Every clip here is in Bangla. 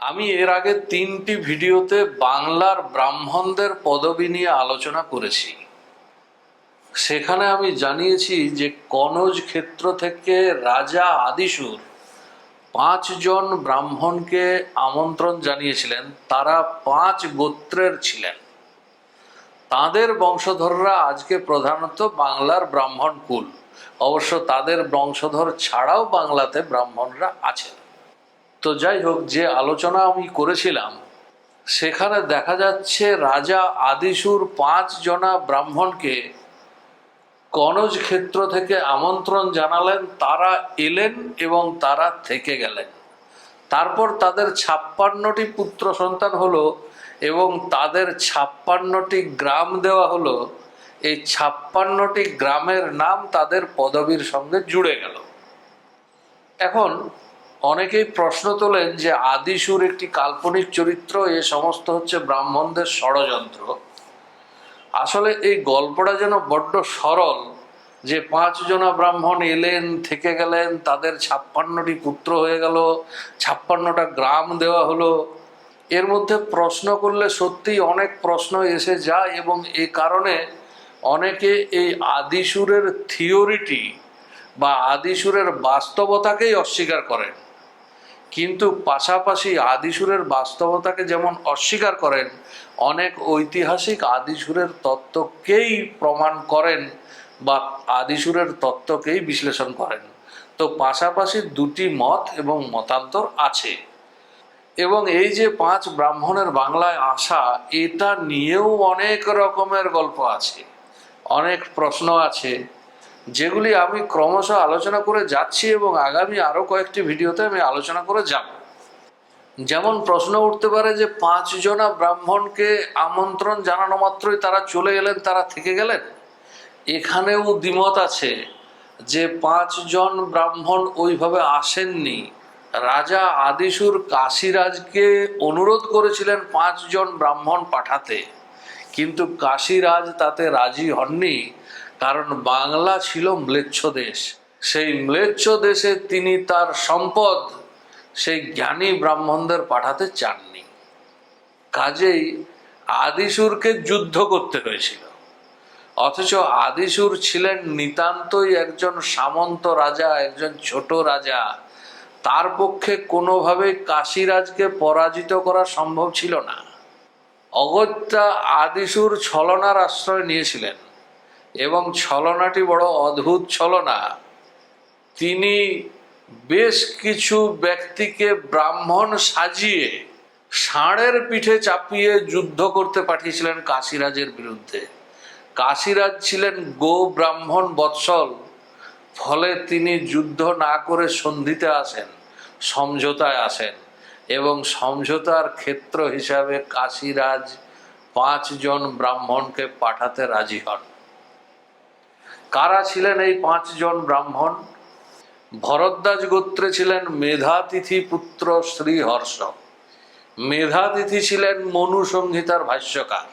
আমি এর আগে তিনটি ভিডিওতে বাংলার ব্রাহ্মণদের পদবি নিয়ে আলোচনা করেছি। সেখানে আমি জানিয়েছি যে কনজ ক্ষেত্র থেকে রাজা আদিসুর পাঁচজন ব্রাহ্মণকে আমন্ত্রণ জানিয়েছিলেন। তারা পাঁচ গোত্রের ছিলেন। তাদের বংশধররা আজকে প্রধানত বাংলার ব্রাহ্মণ কুল। অবশ্য তাদের বংশধর ছাড়াও বাংলাতে ব্রাহ্মণরা আছেন। তো যাই হোক, যে আলোচনা আমি করেছিলাম, সেখানে দেখা যাচ্ছে রাজা আদিসুর পাঁচ জনা ব্রাহ্মণকে কনজ ক্ষেত্র থেকে আমন্ত্রণ জানালেন, তারা এলেন এবং তারা থেকে গেলেন। তারপর তাদের ছাপ্পান্নটি পুত্র সন্তান হলো এবং তাদের ছাপ্পান্নটি গ্রাম দেওয়া হলো। এই ছাপ্পান্নটি গ্রামের নাম তাদের পদবীর সঙ্গে জুড়ে গেল। এখন অনেকেই প্রশ্ন তোলেন যে আদিসুর একটি কাল্পনিক চরিত্র, এ সমস্ত হচ্ছে ব্রাহ্মণদের ষড়যন্ত্র। আসলে এই গল্পটা যেন বড্ড সরল, যে পাঁচজনা ব্রাহ্মণ এলেন, থেকে গেলেন, তাদের ছাপ্পান্নটি পুত্র হয়ে গেল, ছাপ্পান্নটা গ্রাম দেওয়া হলো। এর মধ্যে প্রশ্ন করলে সত্যিই অনেক প্রশ্ন এসে যায় এবং এ কারণে অনেকে এই আদিসুরের থিওরিটি বা আদিসুরের বাস্তবতাকেই অস্বীকার করেন। কিন্তু পাশাপাশি আদিসুরের বাস্তবতাকে যেমন অস্বীকার করেন, অনেক ঐতিহাসিক আদিসুরের তত্ত্বকেই প্রমাণ করেন বা আদিসুরের তত্ত্বকেই বিশ্লেষণ করেন। তো পাশাপাশি দুটি মত এবং মতান্তর আছে। এবং এই যে পাঁচ ব্রাহ্মণের বাংলায় আসা, এটা নিয়েও অনেক রকমের গল্প আছে। অনেক প্রশ্ন আছে। যেগুলি আমি ক্রমশ আলোচনা করে যাচ্ছি এবং আগামী আরও কয়েকটি ভিডিওতে আমি আলোচনা করে যাব। যেমন প্রশ্ন উঠতে পারে যে পাঁচজনা ব্রাহ্মণকে আমন্ত্রণ জানানো মাত্রই তারা চলে গেলেন তারা থেকে গেলেন? এখানেও দ্বিমত আছে যে পাঁচজন ব্রাহ্মণ ওইভাবে আসেননি। রাজা আদিসুর কাশিরাজকে অনুরোধ করেছিলেন পাঁচজন ব্রাহ্মণ পাঠাতে। কিন্তু কাশিরাজ তাতে রাজি হননি। কারণ বাংলা ছিল ম্লেচ্ছ দেশ। সেই ম্লেচ্ছ দেশে তিনি তার সম্পদ সেই জ্ঞানী ব্রাহ্মণদের পাঠাতে চাননি। কাজেই আদিসুরকে যুদ্ধ করতে হয়েছিল। অথচ আদিসুর ছিলেন নিতান্তই একজন সামন্ত রাজা, একজন ছোট রাজা। তার পক্ষে কোনোভাবে কাশিরাজকে পরাজিত করা সম্ভব ছিল না। অগত্যা আদিসুর ছলনার আশ্রয় নিয়েছিলেন। এবং ছলনাটি বড় অদ্ভুত ছলনা। তিনি বেশ কিছু ব্যক্তিকে ব্রাহ্মণ সাজিয়ে ষাঁড়ের পিঠে চাপিয়ে যুদ্ধ করতে পাঠিয়েছিলেন কাশিরাজের বিরুদ্ধে। কাশিরাজ ছিলেন গো ব্রাহ্মণ বৎসল, ফলে তিনি যুদ্ধ না করে সন্ধিতে আসেন, সমঝোতায় আসেন এবং সমঝোতার ক্ষেত্র হিসাবে কাশিরাজ পাঁচজন ব্রাহ্মণকে পাঠাতে রাজি হন। কারা ছিলেন এই পাঁচজন ব্রাহ্মণ? ভরদ্বাজ গোত্রে ছিলেন মেধাতিথি পুত্র শ্রীহর্ষ মেধাতিথি ছিলেন মনু সংহিতার ভাষ্যকার।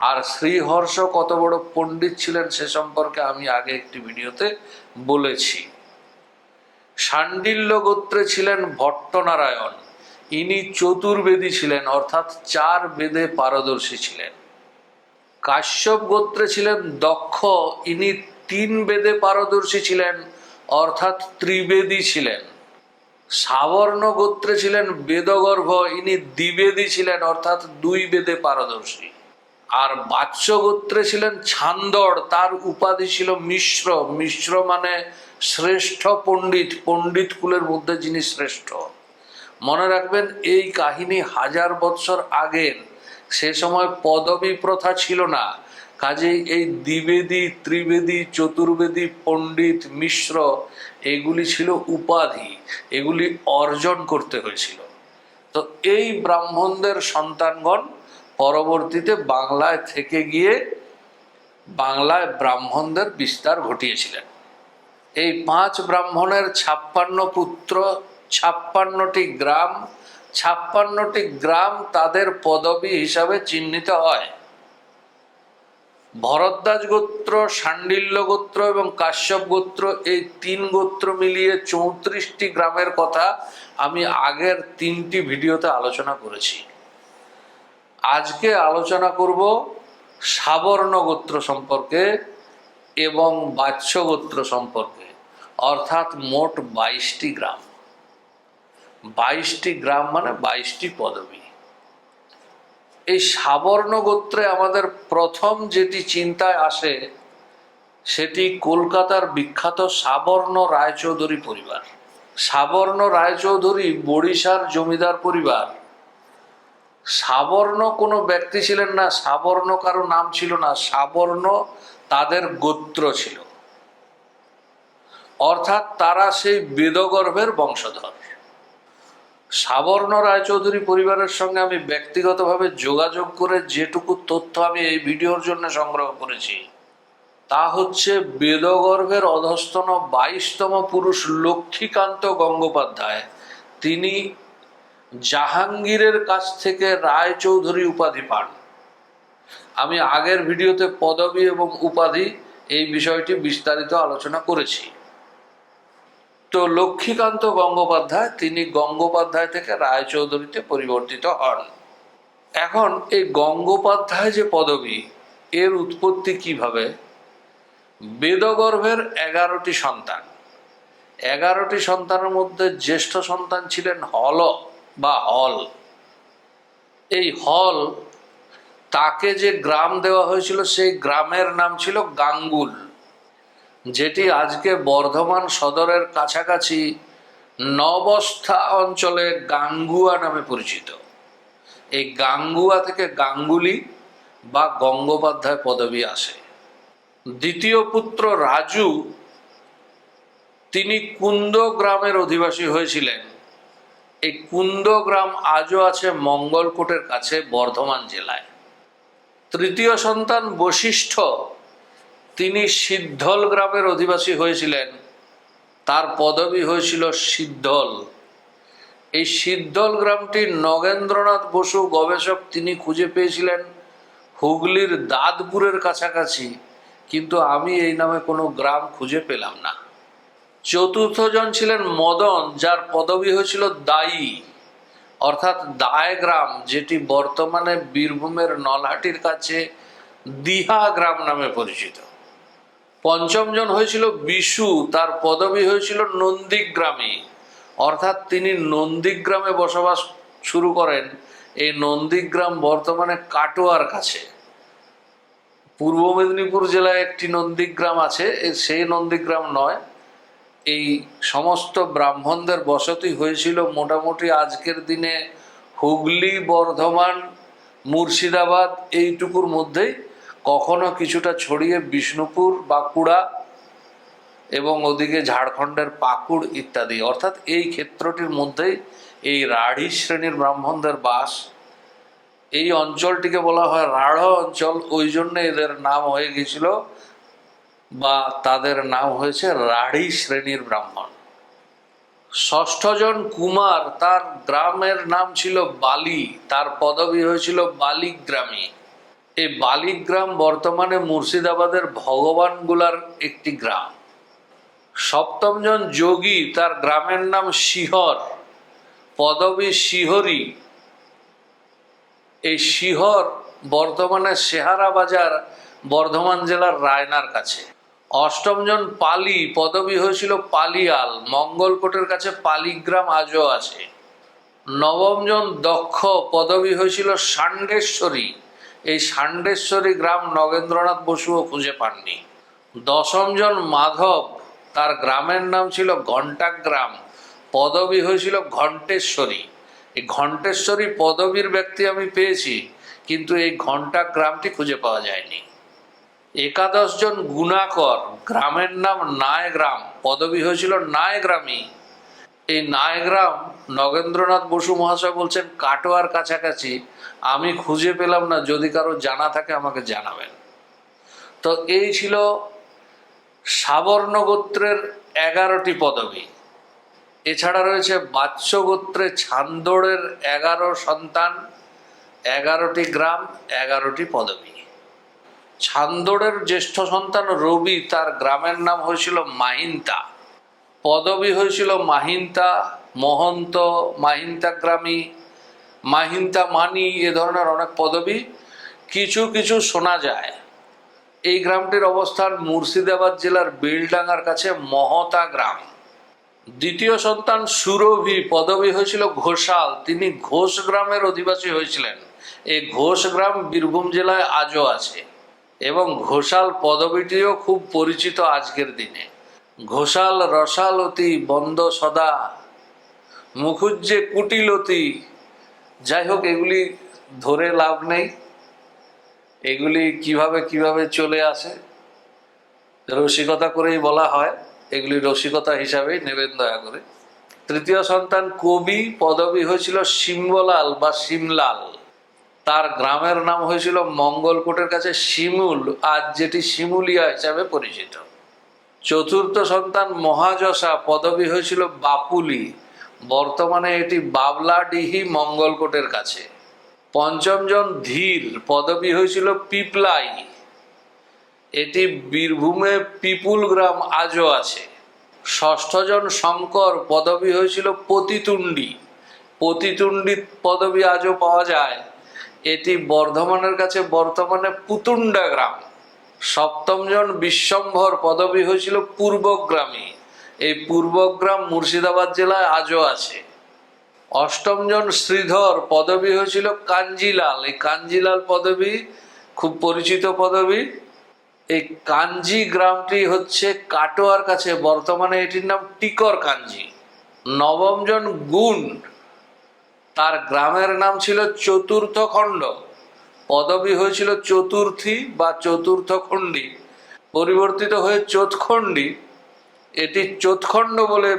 আর শ্রীহর্ষ কত বড় পণ্ডিত ছিলেন সে সম্পর্কে আমি আগে একটি ভিডিওতে বলেছি। শাণ্ডিল্য গোত্রে ছিলেন ভট্টনারায়ণ। ইনি চতুর্বেদী ছিলেন, অর্থাৎ চার বেদে পারদর্শী ছিলেন। কাশ্যপ গোত্রে ছিলেন দক্ষ, ইনি তিন বেদে পারদর্শী ছিলেন, অর্থাৎ ত্রিবেদী ছিলেন। সাবর্ণ গোত্রে ছিলেন বেদগর্ভ, ইনি দ্বিবেদী ছিলেন, অর্থাৎ দুই বেদে পারদর্শী। আর বাচ্য গোত্রে ছিলেন ছান্দর তার উপাধি ছিল মিশ্র। মিশ্র মানে শ্রেষ্ঠ পণ্ডিত পণ্ডিত কুলের মধ্যে যিনি শ্রেষ্ঠ। মনে রাখবেন, এই কাহিনী হাজার বৎসর আগের। সে সময় পদবী প্রথা ছিল না। কাজেই এই দ্বিবেদী, ত্রিবেদী, চতুর্বেদী, পণ্ডিত, মিশ্র, এগুলি ছিল উপাধি, এগুলি অর্জন করতে হয়েছিল। তো এই ব্রাহ্মণদের সন্তানগণ পরবর্তীতে বাংলায় থেকে গিয়ে বাংলায় ব্রাহ্মণদের বিস্তার ঘটিয়েছিলেন। এই পাঁচ ব্রাহ্মণের ছাপ্পান্ন পুত্র, ছাপ্পান্নটি গ্রাম ছাপ্পান্নটি গ্রাম তাদের পদবী হিসাবে চিহ্নিত হয়। ভরদ্বাজ গোত্র শাণ্ডিল্য গোত্র এবং কাশ্যপ গোত্র, এই তিন গোত্র মিলিয়ে চৌত্রিশটি গ্রামের কথা আমি আগের তিনটি ভিডিওতে আলোচনা করেছি। আজকে আলোচনা করব সাবর্ণ গোত্র সম্পর্কে এবং বাচ্য গোত্র সম্পর্কে, অর্থাৎ মোট বাইশটি গ্রাম। বাইশটি গ্রাম মানে বাইশটি পদবী। এই সাবর্ণ গোত্রে আমাদের প্রথম যেটি চিন্তায় আসে, সেটি কলকাতার বিখ্যাত সাবর্ণ রায়চৌধুরী পরিবার। সাবর্ণ রায়চৌধুরী বড়িশার জমিদার পরিবার। সাবর্ণ কোনো ব্যক্তি ছিলেন না, সাবর্ণ কারও নাম ছিল না, সাবর্ণ তাদের গোত্র ছিল। অর্থাৎ তারা সেই বেদগর্ভের বংশধর। সাবর্ণ রায়চৌধুরী পরিবারের সঙ্গে আমি ব্যক্তিগতভাবে যোগাযোগ করে যেটুকু তথ্য আমি এই ভিডিওর জন্য সংগ্রহ করেছি, তা হচ্ছে বেদগর্ভের অধস্তন বাইশতম পুরুষ লক্ষ্মীকান্ত গঙ্গোপাধ্যায়। তিনি জাহাঙ্গীরের কাছ থেকে রায়চৌধুরী উপাধি পান। আমি আগের ভিডিওতে পদবী এবং উপাধি এই বিষয়টি বিস্তারিত আলোচনা করেছি। তো লক্ষ্মীকান্ত গঙ্গোপাধ্যায় তিনি গঙ্গোপাধ্যায় থেকে রায়চৌধুরীতে পরিবর্তিত হন। এখন এই গঙ্গোপাধ্যায় যে পদবী, এর উৎপত্তি কীভাবে? বেদগর্ভের এগারোটি সন্তান। এগারোটি সন্তানের মধ্যে জ্যেষ্ঠ সন্তান ছিলেন হল বা হল। এই হল তাকে যে গ্রাম দেওয়া হয়েছিল, সেই গ্রামের নাম ছিল গাঙ্গুল। যেটি আজকে বর্ধমান সদরের কাছাকাছি নবস্থা অঞ্চলে গাঙ্গুয়া নামে পরিচিত। এই গাঙ্গুয়া থেকে গাঙ্গুলি বা গঙ্গোপাধ্যায় পদবী আসে। দ্বিতীয় পুত্র রাজু, তিনি কুন্দ গ্রামের অধিবাসী হয়েছিলেন। এই কুন্দ গ্রাম আজও আছে মঙ্গলকোটের কাছে বর্ধমান জেলায়। তৃতীয় সন্তান বশিষ্ঠ তিনি সিদ্ধল গ্রামের অধিবাসী হয়েছিলেন। তার পদবি হয়েছিল সিদ্ধল। এই সিদ্ধল গ্রামটি নগেন্দ্রনাথ বসু গবেষক তিনি খুঁজে পেয়েছিলেন হুগলির দাঁতপুরের কাছাকাছি। কিন্তু আমি এই নামে কোনো গ্রাম খুঁজে পেলাম না। চতুর্থজন ছিলেন মদন, যার পদবি হয়েছিল দায়ী। অর্থাৎ দায় গ্রাম, যেটি বর্তমানে বীরভূমের নলহাটির কাছে দিহা গ্রাম নামে পরিচিত। পঞ্চমজন হয়েছিল বিশু, তার পদবি হয়েছিল নন্দীগ্রামে। অর্থাৎ তিনি নন্দীগ্রামে বসবাস শুরু করেন, এই নন্দীগ্রাম বর্তমানে কাটোয়ার কাছে। পূর্ব মেদিনীপুর জেলায় একটি নন্দীগ্রাম আছে সেই নন্দীগ্রাম নয়। এই সমস্ত ব্রাহ্মণদের বসতি হয়েছিল মোটামুটি আজকের দিনে হুগলি, বর্ধমান, মুর্শিদাবাদ, এইটুকুর মধ্যেই। কখনো কিছুটা ছড়িয়ে বিষ্ণুপুর, বাঁকুড়া এবং ওদিকে ঝাড়খণ্ডের পাকুড় ইত্যাদি। অর্থাৎ এই ক্ষেত্রটির মধ্যেই এই রাঢ়ী শ্রেণির ব্রাহ্মণদের বাস। এই অঞ্চলটিকে বলা হয় রাঢ় অঞ্চল। ওই জন্য এদের নাম হয়ে গেছিল বা তাদের নাম হয়েছে রাঢ়ী শ্রেণির ব্রাহ্মণ। ষষ্ঠজন কুমার, তার গ্রামের নাম ছিল বালি, তার পদবি হয়েছিল বালিগ্রামী। এই বালিগ্রাম বর্তমানে মুর্শিদাবাদের ভগবানগুলার একটি গ্রাম। সপ্তমজন যোগী, তার গ্রামের নাম শিহর, পদবী শিহরি। এই শিহর বর্তমানে সেহারা বাজার, বর্ধমান জেলার রায়নার কাছে। অষ্টমজন পালি, পদবী হয়েছিল পালিয়াল, মঙ্গলকোটের কাছে পালিগ্রাম আজও আছে। নবমজন দক্ষ, পদবী হয়েছিল ষাণ্ডেশ্বরী এই ষাণ্ডেশ্বরী গ্রাম নগেন্দ্রনাথ বসুও খুঁজে পাননি। দশমজন মাধব, তার গ্রামের নাম ছিল ঘণ্টাগ্রাম পদবী হয়েছিল ঘণ্টেশ্বরী। এই ঘণ্টেশ্বরী পদবীর ব্যক্তি আমি পেয়েছি, কিন্তু এই ঘণ্টা গ্রামটি খুঁজে পাওয়া যায়নি। একাদশ জন গুণাকর, গ্রামের নাম নায়গ্রাম পদবী হয়েছিল নায়গ্রামী এই নায়গ্রাম নগেন্দ্রনাথ বসু মহাশয় বলছেন, কাটোয়ার কাছাকাছি, আমি খুঁজে পেলাম না, যদি কারও জানা থাকে আমাকে জানাবেন। তো এই ছিল সাবর্ণ গোত্রের এগারোটি পদবী। এছাড়া রয়েছে বাচ্য গোত্রে ছান্দোড়ের এগারো সন্তান, এগারোটি গ্রাম, এগারোটি পদবী। ছান্দোড়ের জ্যেষ্ঠ সন্তান রবি, তার গ্রামের নাম হয়েছিল মাহিন্তা। পদবী হয়েছিল মাহিন্তা, মহন্ত মাহিন্তা গ্রামী মাহিন্তা মানি এ ধরনের অনেক পদবী। কিছু কিছু শোনা যায়। এই গ্রামটির অবস্থান মুর্শিদাবাদ জেলার বেলডাঙ্গার কাছে মহতা গ্রাম। দ্বিতীয় সন্তান সুরভি পদবী হয়েছিল ঘোষাল। তিনি ঘোষ গ্রামের অধিবাসী হয়েছিলেন। এই ঘোষ গ্রাম বীরভূম জেলায় আজও আছে। এবং ঘোষাল পদবীটিও খুব পরিচিত আজকের দিনে। ঘোষাল রসালতি বন্দ সদা, মুখুজ্জে কুটিলতি। যাই হোক, এগুলি ধরে লাভ নেই। এগুলি কীভাবে কীভাবে চলে আসে, রসিকতা করেই বলা হয়। এগুলি রসিকতা হিসাবেই নেবেন দয়া করে। তৃতীয় সন্তান কবি পদবী হয়েছিল শিম্বলাল বা শিমলাল। তার গ্রামের নাম হয়েছিল মঙ্গলকোটের কাছে শিমুল আজ যেটি শিমুলিয়া হিসাবে পরিচিত। চতুর্থ সন্তান মহাযশা পদবী হয়েছিল বাপুলি। বর্তমানে এটি বাবলাডিহি মঙ্গলকোটের কাছে। পঞ্চম জন ধীর পদবী হয়েছিল পিপলাই। এটি বীরভূমে পিপুল গ্রাম আজও আছে। ষষ্ঠজন শঙ্কর পদবী হয়েছিল পতিতুণ্ডি। পতিতুণ্ডি পদবী আজও পাওয়া যায়। এটি বর্ধমানের কাছে বর্তমানে পুতুন্ডা গ্রাম। সপ্তম জন বিশ্বম্ভর পদবী হয়েছিল পূর্বগ্রামী। এই পূর্বগ্রাম মুর্শিদাবাদ জেলায় আজও আছে। অষ্টম জন শ্রীধর পদবী হয়েছিল কাঞ্জিলাল। এই কাঞ্জিলাল পদবী খুব পরিচিত পদবী। এই কাঞ্জি গ্রামটি হচ্ছে কাটোয়ার কাছে, বর্তমানে এটির নাম টিকর কাঞ্জি। নবম জন গুণ, তার গ্রামের নাম ছিল চতুর্থ খণ্ড। পদবী হয়েছিল চতুর্থী বা চতুর্থ খণ্ডী। পরিবর্তিত হয়ে চোৎখণ্ডী এটি চোৎখণ্ড বলে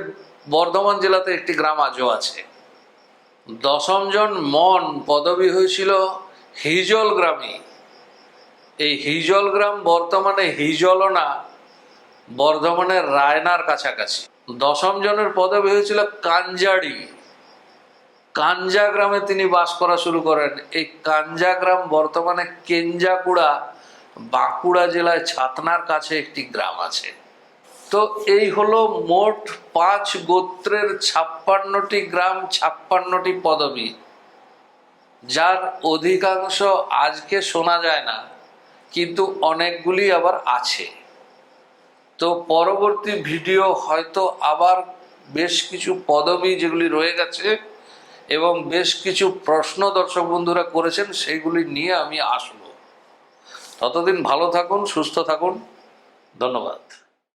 বর্ধমান জেলাতে একটি গ্রাম আজও আছে। দশম জন মন পদবী হয়েছিল হিজল গ্রামী। এই হিজল গ্রাম বর্তমানে হিজলনা বর্ধমানের রায়নার কাছাকাছি। দশম জনের পদবী হয়েছিল কাঞ্জাড়ি। কাঞ্জা গ্রামে তিনি বাস করা শুরু করেন। এই কাঞ্জা গ্রাম বর্তমানে কেঞ্জাকুড়া, বাঁকুড়া জেলায় ছাতনার কাছে একটি গ্রাম আছে। তো এই হলো মোট পাঁচ গোত্রের ছাপ্পান্নটি গ্রাম, ছাপ্পান্নটি পদবী। যার অধিকাংশ আজকে শোনা যায় না, কিন্তু অনেকগুলি আবার আছে। তো পরবর্তী ভিডিও হয়তো আবার বেশ কিছু পদবী যেগুলি রয়ে গেছে এবং বেশ কিছু প্রশ্ন দর্শক বন্ধুরা করেছেন সেইগুলি নিয়ে আমি আসব ততদিন ভালো থাকুন, সুস্থ থাকুন। ধন্যবাদ।